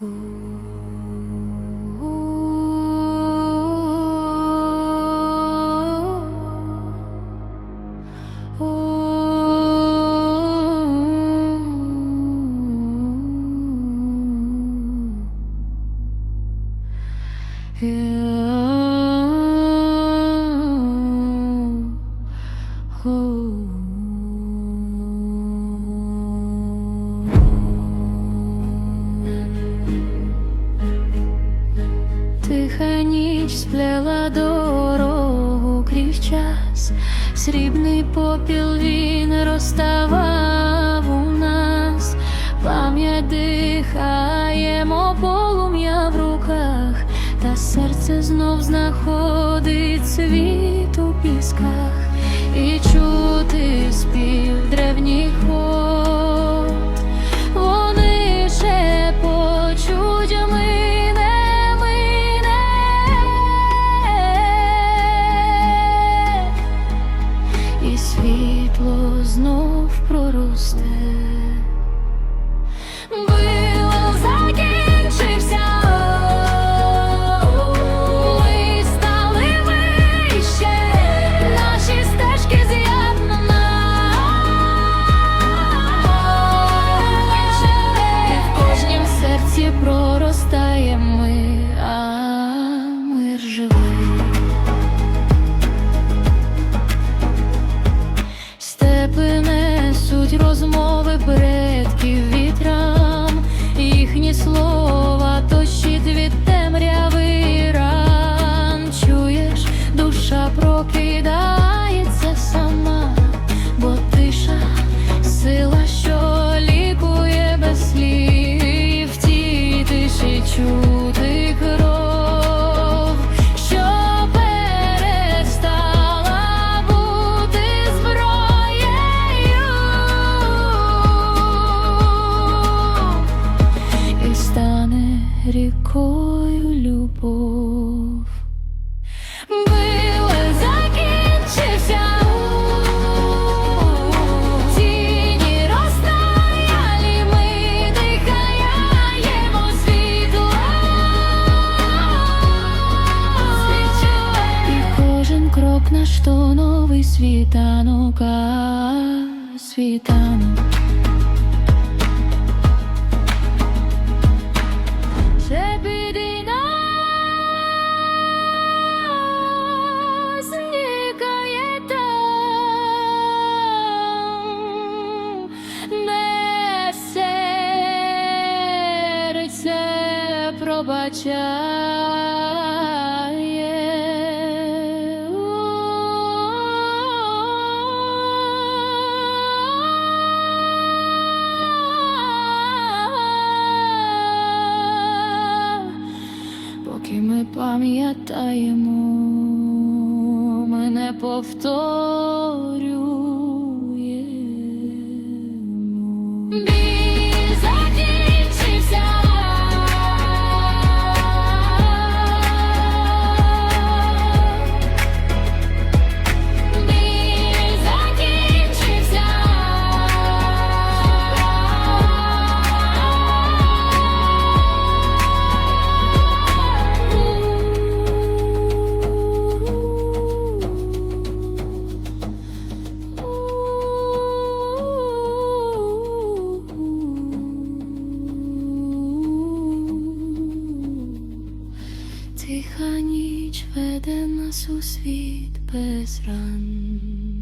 Yeah. Oh. Ніч сплела дорогу крізь час, срібний попіл він розставав у нас, пам'ять дихаємо полум'я в руках, та серце знов знаходить світ у пісках, і чути спів stay. Душа прокидається сама, бо тиша сила, що лікує без слів, в тій тиші чути кров, що перестала бути зброєю і стане рікою любов. Наш то новий світанок, а світанок. Ще Поки ми пам'ятаємо, ми не повторюємо. Веде нас у світ без ран.